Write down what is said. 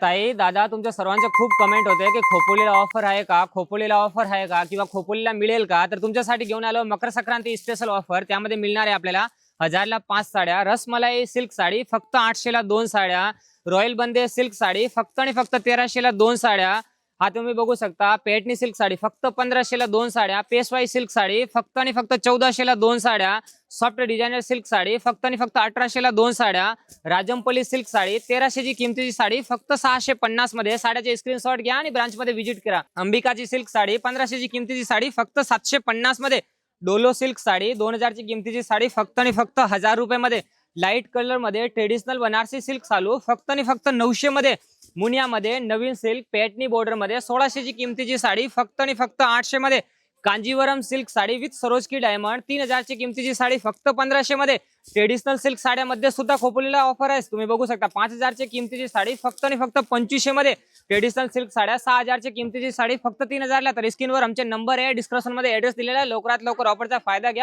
ताई दादा तुमच्या सर्वांचे खूप कमेंट होते की खोपोलीला ऑफर आहे का? खोपोलीला ऑफर आहे का? किंवा खोपोलीला मिळेल का? तर तुमच्यासाठी घेऊन आलो मकर संक्रांती स्पेशल ऑफर त्यामध्ये मिळणार आहे आपल्याला हजारला पाच साड्या रसमलाई सिल्क साडी फक्त आठशेला दोन साड्या रॉयल बंदे सिल्क साडी फक्त आणि फक्त तेराशेला दोन साड्या हा तुम्ही बघू शकता पेटणी सिल्क साडी फक्त पंधराशेला दोन साड्या पेशवाई सिल्क साडी फक्त आणि फक्त चौदाशेला दोन साड्या सॉफ्ट डिझायनर सिल्क साडी फक्त आणि फक्त अठराशेला दोन साड्या राजमपल्ली सिल्क साडी तेराशेची किमतीची साडी फक्त सहाशे पन्नासमध्ये. साड्याचे स्क्रीनशॉट घ्या आणि ब्रांचमध्ये व्हिजिट करा. अंबिकाची सिल्क साडी पंधराशेची किमतीची साडी फक्त सातशे पन्नासमध्ये. डोलो सिल्क साडी दोन हजारची किमतीची साडी फक्त आणि फक्त हजार रुपये मध्ये. लाइट कलरमध्ये ट्रेडिशनल बनारसी सिल्क चालू. फक्त आणि फक्त नऊशे मध्ये मुनियामध्ये नवीन सिल्क पेटनी बॉर्डरमध्ये सोळाशेची किमतीची साडी फक्त आणि फक्त आठशे मध्ये Kanjeevaram silk sari with Swarovski diamond तीन हजारची किमतीची साडी फक्त पंधराशे मध्ये ट्रेडिशनल सिल्क साड्यामध्ये सुद्धा खोपोलीला ऑफर आहे. तुम्ही बघू शकता पाच हजारची किमतीची साडी फक्त आणि फक्त पंचवीसशे मध्ये ट्रेडिशनल सिल्क साड्या सहा हजारची किमतीची साडी फक्त तीन हजारला. तर स्क्रीनवर आमचे नंबर आहे डिस्क्रिप्शनमध्ये ऍड्रेस दिलेला आहे. लवकरात लवकर ऑफरचा फायदा घ्या.